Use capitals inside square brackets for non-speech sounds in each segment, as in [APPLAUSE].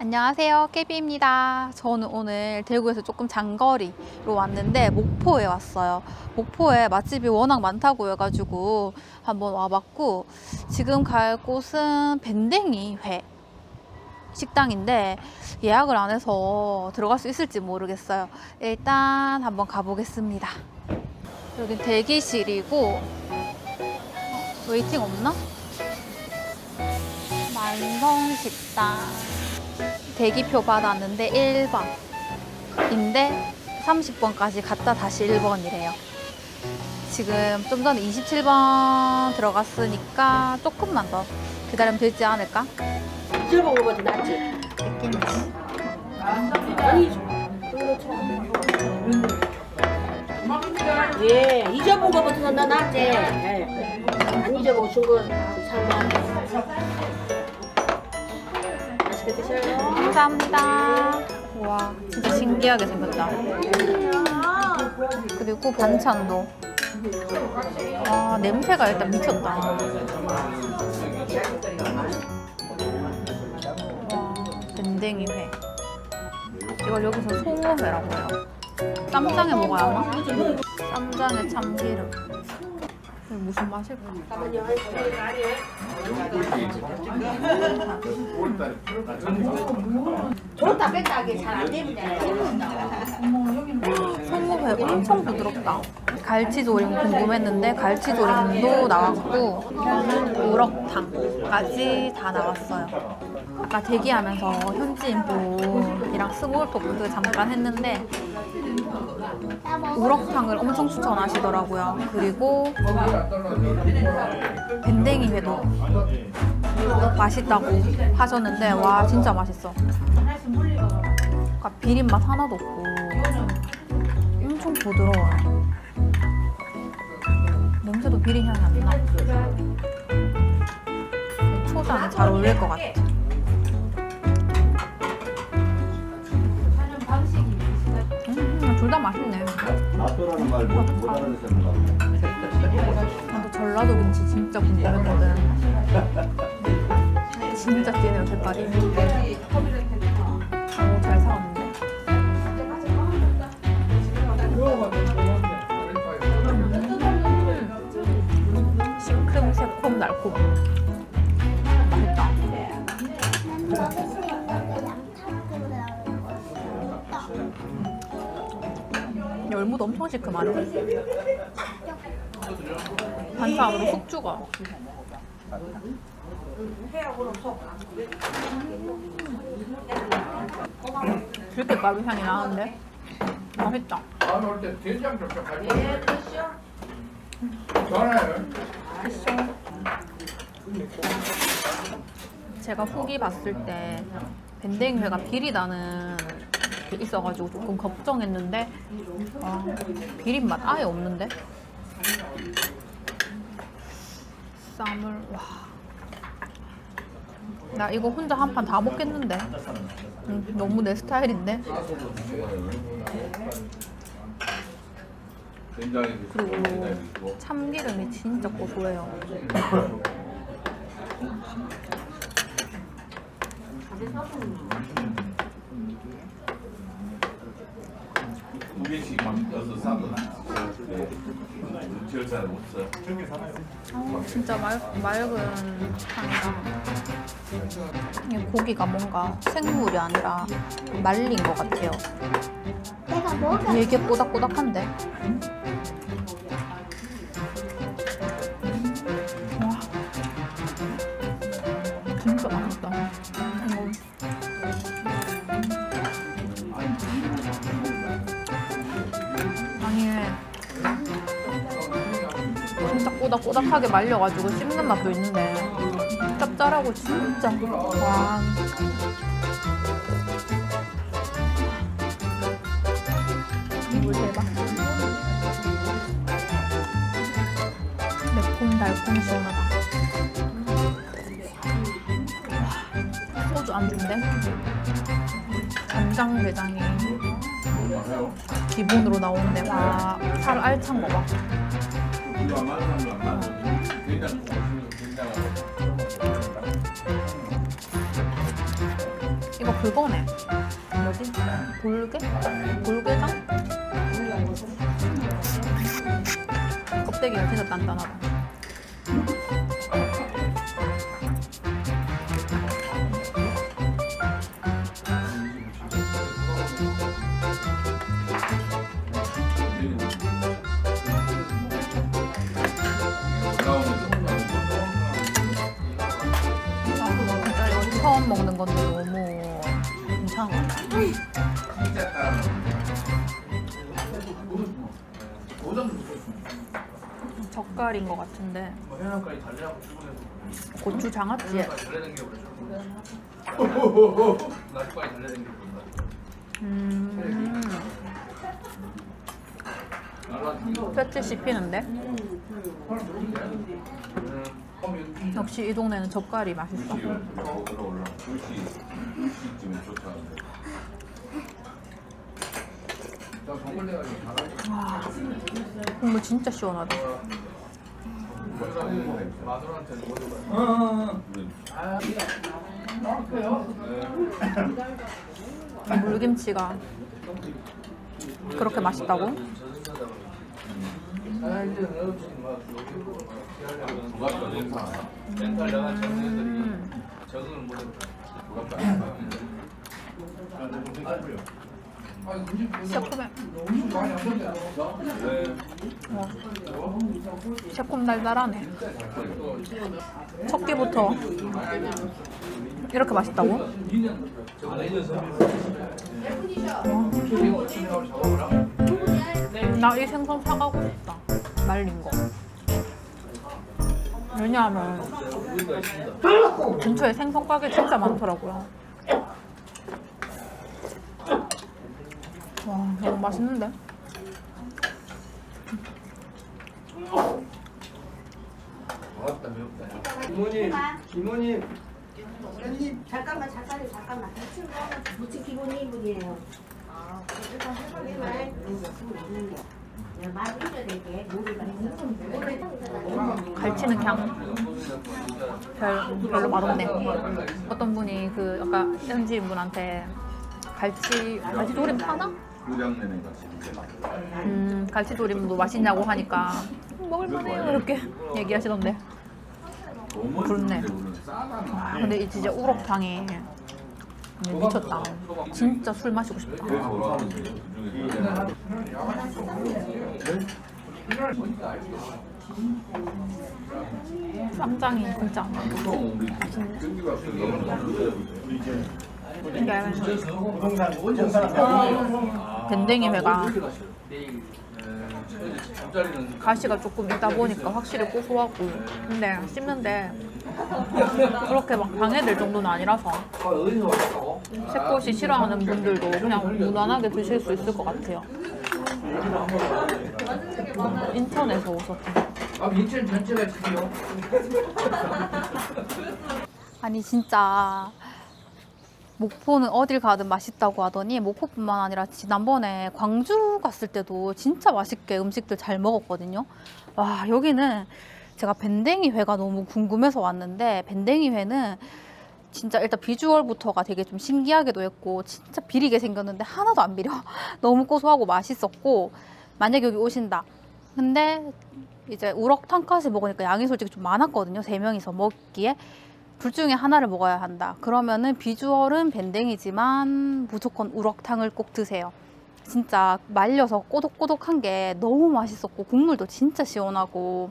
안녕하세요. 깨비입니다. 저는 오늘 대구에서 조금 장거리로 왔는데 목포에 왔어요. 목포에 맛집이 워낙 많다고 해가지고 한번 와봤고 지금 갈 곳은 밴댕이 회 식당인데 예약을 안 해서 들어갈 수 있을지 모르겠어요. 일단 한번 가보겠습니다. 여기 대기실이고 웨이팅 없나? 만성식당 대기표 받았는데 1번인데 30번까지 갔다 다시 1번이래요. 지금 좀 전에 27번 들어갔으니까 조금만 더 기다리면 되지 않을까? 잊어본 거보다 낫지. 느낌이지. 아니, 예, 잊어본 거보다 나 낫지. 예. 안 잊어보고 준거 살만. 맛있게 드셔요. 감사합니다. 와, 진짜 신기하게 생겼다. 그리고 반찬도. 아, 냄새가 일단 미쳤다. 와, 밴댕이 회. 이걸 여기서 송어회라고 해요. 쌈장에 먹어야 하나? 쌈장에 참기름. 이게 무슨 맛일까? 좋다 뺐다 하기 잘안 됩니다. 송어회 엄청 부드럽다. 갈치조림 궁금했는데 갈치조림도 나왔고 우럭탕까지 다 나왔어요. 아까 대기하면서 현지인 분이랑 스몰 토크 잠깐 했는데 우럭탕을 엄청 추천하시더라고요. 그리고 밴댕이 회도 맛있다고 하셨는데 와 진짜 맛있어. 그러니까 비린 맛 하나도 없고 엄청 부드러워요. 냄새도 비린 향이 안 나. 초장이 잘 어울릴 것 같아. 둘 다 맛있네. 낫또라는 말못 알아듣는가 나도 전라도 김치 진짜 궁금했거든. 진짜. 오, 잘 사왔는데? 시큼, 새콤, 달콤. 엄청 시큼하네. 반찬으로 훅 죽어. 이렇게 가루 향이 나는데 맛있다. 다음에 올때 된장 좀 가지고. 제가 후기 봤을 때 밴댕이회가 비리다는 게 [LAUGHS] 있어가지고 조금 걱정했는데 아, 비린 맛 아예 없는데? 쌈을 와. 나 이거 혼자 한 판 다 먹겠는데? 음, 너무 내 스타일인데? 그리고 참기름이 진짜 고소해요 두 개씩만 떠서 싸거나. 지을 사람 없어. 아, 진짜 맑, 맑은 향이다. 이게 고기가 뭔가 생물이 아니라 말린 것 같아요. 내가 먹어. 되게 꼬닥꼬닥한데? 꼬닥꼬닥하게 말려가지고 씹는 맛도 있는데. 짭짤하고 진짜. 와. 물 대박. 매콤 달콤 시원하다. 와, 소주 안주인데 간장 게장이 기본으로 나오는데. 와살 알찬 거 봐 이거 그거네. 뭐지? 돌게? 돌게장? 껍데기가 진짜 단단하다. 젓갈인 것 같은데. 뭐 해남까지 달래하고 출근해서. 고추 장아찌에 달래댕기고 [LAUGHS] 달래댕기고 그런다. 음, 뼈째 씹히는데? 역시 이 동네는 젓갈이 맛있어. 국물 진짜 시원하다. 뭐 물김치가 그렇게 맛있다고? 음, 새콤해. 어. 새콤 달달하네. 첫 끼부터 이렇게 맛있다고? 나 이 생선 사가고 싶다. 말린 거. 왜냐하면 근처에 생선 가게 진짜 많더라고요. 와, 너무 맛있는데? 맞다 매웠다. 이모님, 이모님. 잠깐만, 잠깐만, 잠깐만. 무침 기본 2인분이에요. 아, 일단 해보기만. 많이 익혀야 되게 모리가 있어. 갈치는 그냥 별, 별로 맛없네. 어떤 분이 그 아까 현지인 분한테 갈치 갈치 조림 파나? 그냥 같이. 음 갈치 조림도 맛있냐고 하니까 먹을만해요 이렇게 얘기하시던데. 너무 그렇네. 오늘. 와 근데 이 진짜 우럭탕이 미쳤다. 진짜 술 마시고 싶다. 그래서 올라오는데 그중에서 쌈장이 진짜 보통 우리 경기가 이게 회가 잠자리는 가시가 조금 있다 보니까 확실히 고소하고 근데 씹는데 그렇게 막 방해될 정도는 아니라서 왔다고? 새꽃이 싫어하는 분들도 그냥 무난하게 드실 수 있을 것 같아요. 인천에서 오셨대. 아 인천 전체가 지금요. 아니 진짜 목포는 어딜 가든 맛있다고 하더니 목포뿐만 아니라 지난번에 광주 갔을 때도 진짜 맛있게 음식들 잘 먹었거든요. 와 여기는 제가 밴댕이 회가 너무 궁금해서 왔는데 밴댕이 회는 진짜 일단 비주얼부터가 되게 좀 신기하기도 했고 진짜 비리게 생겼는데 하나도 안 비려. [LAUGHS] 너무 고소하고 맛있었고 만약에 여기 오신다. 근데 이제 우럭탕까지 먹으니까 양이 솔직히 좀 많았거든요. 세 명이서 먹기에. 둘 중에 하나를 먹어야 한다. 그러면은 비주얼은 밴댕이지만 무조건 우럭탕을 꼭 드세요. 진짜 말려서 꼬독꼬독한 게 너무 맛있었고 국물도 진짜 시원하고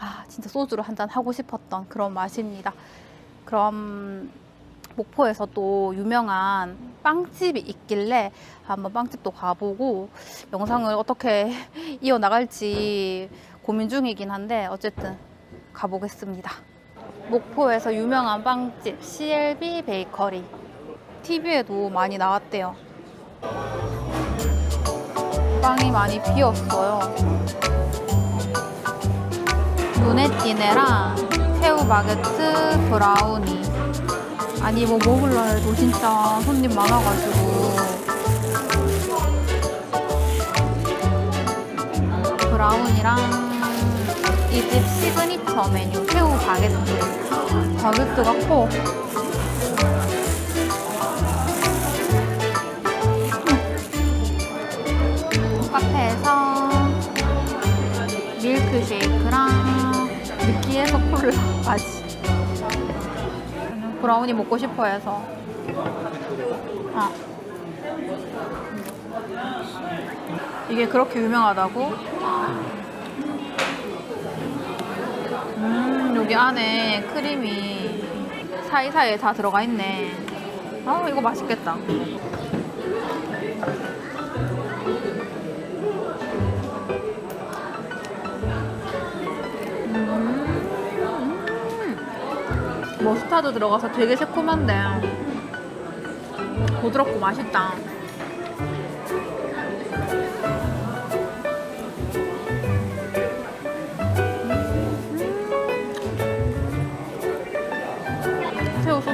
아 진짜 소주를 한 잔 하고 싶었던 그런 맛입니다. 그럼 목포에서 또 유명한 빵집이 있길래 한번 빵집도 가보고 영상을 어떻게 [LAUGHS] 이어 나갈지 고민 중이긴 한데 어쨌든 가보겠습니다. 목포에서 유명한 빵집 CLB 베이커리 TV에도 많이 나왔대요. 빵이 많이 비었어요. 루네티네랑 새우 바게트 브라우니 아니 뭐 먹을라 해도 진짜 손님 많아가지고 브라운이랑 이 집 시그니처 메뉴 새우 바게트 가격도 같고 음. 카페에서 밀크 쉐이크랑 느끼해서 콜라 [LAUGHS] 맛이 브라우니 먹고 싶어 해서 아. 이게 그렇게 유명하다고? 음, 여기 안에 크림이 사이사이에 다 들어가 있네. 아, 이거 맛있겠다. 음. 머스타드 들어가서 되게 새콤한데 부드럽고 맛있다.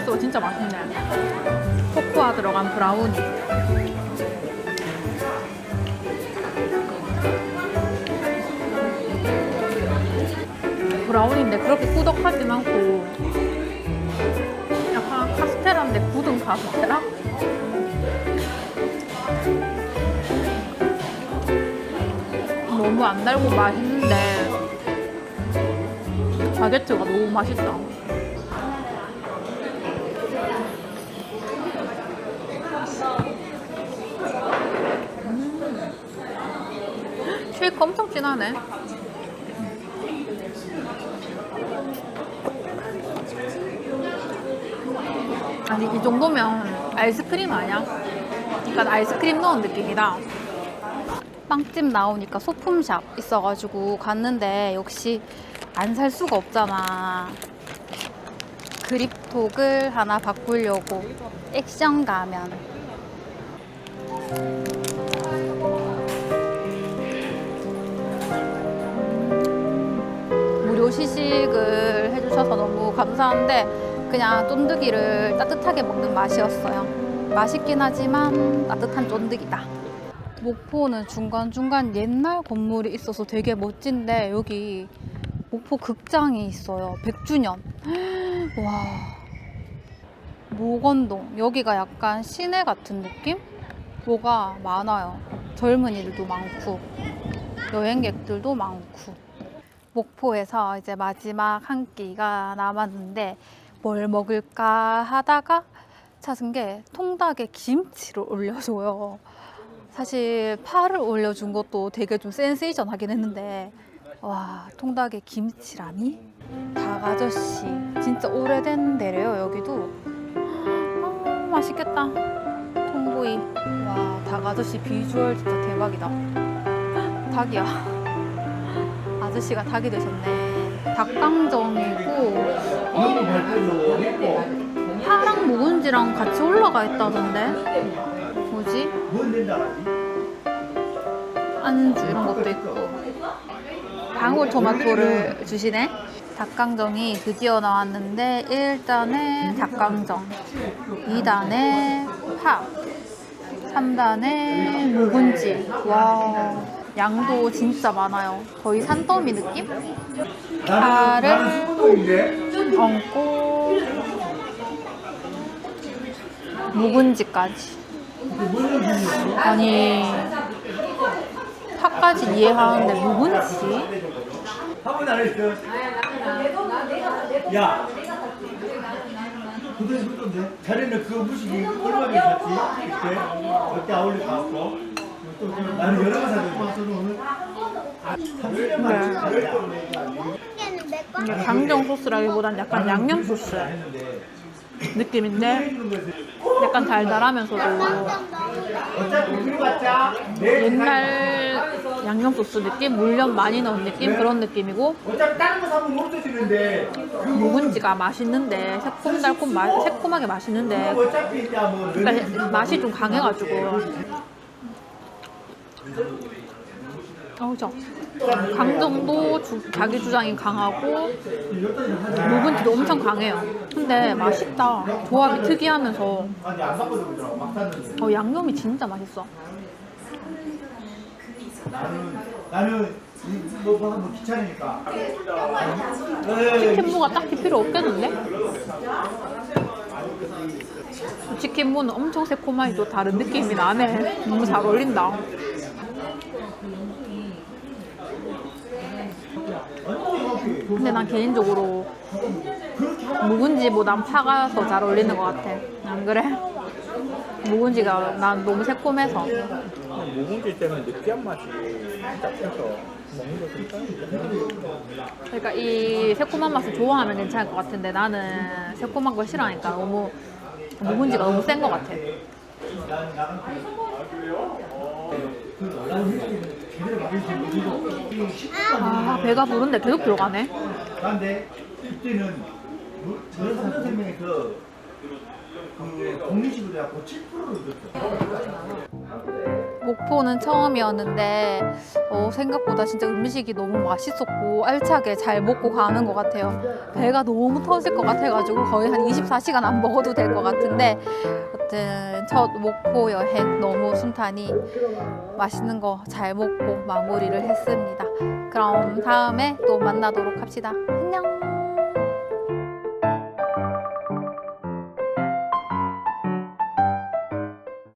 소스가 진짜 맛있네. 코코아 들어간 브라우니. 브라우니인데 그렇게 꾸덕하진 않고 약간 카스테라인데 굳은 카스테라? 너무 안 달고 맛있는데 바게트가 너무 맛있다. 쉐이크 엄청 진하네. 아니 이 정도면 아이스크림 아니야? 약간 아이스크림 넣은 느낌이다. 빵집 나오니까 소품샵 있어가지고 갔는데 역시 안 살 수가 없잖아. 그립톡을 하나 바꾸려고 액션 가면. 시식을 해주셔서 너무 감사한데 그냥 쫀득이를 따뜻하게 먹는 맛이었어요. 맛있긴 하지만 따뜻한 쫀득이다. 목포는 중간중간 옛날 건물이 있어서 되게 멋진데 여기 목포 극장이 있어요. 100주년. [GASPS] 와. 모건동. 여기가 약간 시내 같은 느낌? 뭐가 많아요. 젊은이들도 많고, 여행객들도 많고. 목포에서 이제 마지막 한 끼가 남았는데 뭘 먹을까 하다가 찾은 게 통닭에 김치를 올려줘요. 사실 파를 올려준 것도 되게 좀 센세이션 하긴 했는데 와 통닭에 김치라니? 닭 아저씨 진짜 오래된 데래요 여기도. 아 맛있겠다. 통구이. 와닭 아저씨 비주얼 진짜 대박이다. 닭이야 아저씨가 닭이 되셨네. 닭강정이고 파랑 묵은지랑 같이 올라가 있다던데? 뭐지? 안주 이런 것도 있고. 방울 토마토를 주시네. 닭강정이 드디어 나왔는데 1단에 닭강정. 2단에 파. 3단에 묵은지. 와 양도 진짜 많아요 거의 산더미 느낌? 파를 얹고 묵은지까지 아니 파까지 이해하는데 묵은지? 한번 안 했어. 야. 그대 그던데 자네는 그 무식이 얼마나 샀지? 그때 그때 가고 또 나는 여러 번 샀는데 한 3년 만에 얘는 내 거. 이게 강정 소스라기보단 약간 양념 소스 느낌인데 약간 달달하면서도 옛날 양념 소스 느낌, 물엿 많이 넣은 느낌 그런 느낌이고 어차피 다른 거 사면 못 드시는데 그 묵은지가 맛있는데 새콤달콤 마, 새콤하게 맛있는데 뭐 그러니까 맛이 좀 강해가지고 저 강정도 주- 자기 주장이 강하고 묵은지도 엄청 강해요. 근데 맛있다. 조합이 특이하면서. 어, 양념이 진짜 맛있어. 치킨무가 딱히 필요 없겠는데? 치킨무는 엄청 새콤하니 또 다른 느낌이 나네. 너무 잘 어울린다 근데 난 개인적으로 묵은지보단 파가 더 잘 어울리는 것 같아. 안 그래? 묵은지가 난 너무 새콤해서. 묵은지 때는 느끼한 맛이 진짜 커서 먹는 거 괜찮은데. 그러니까 이 새콤한 맛을 좋아하면 괜찮을 것 같은데 나는 새콤한 걸 싫어하니까 너무 묵은지가 너무 센 것 같아. 있는 아 배가 부른데 계속 들어가네. 그런데 이때는 뭐 저는 삼성생명에서 그 공리식으로 해갖고 7%를 줬죠. 목포는 처음이었는데 어, 생각보다 진짜 음식이 너무 맛있었고 알차게 잘 먹고 가는 것 같아요. 배가 너무 터질 것 같아가지고 거의 한 24시간 안 먹어도 될 것 같은데 어쨌든 첫 목포 여행 너무 순탄히 맛있는 거 잘 먹고 마무리를 했습니다. 그럼 다음에 또 만나도록 합시다. 안녕.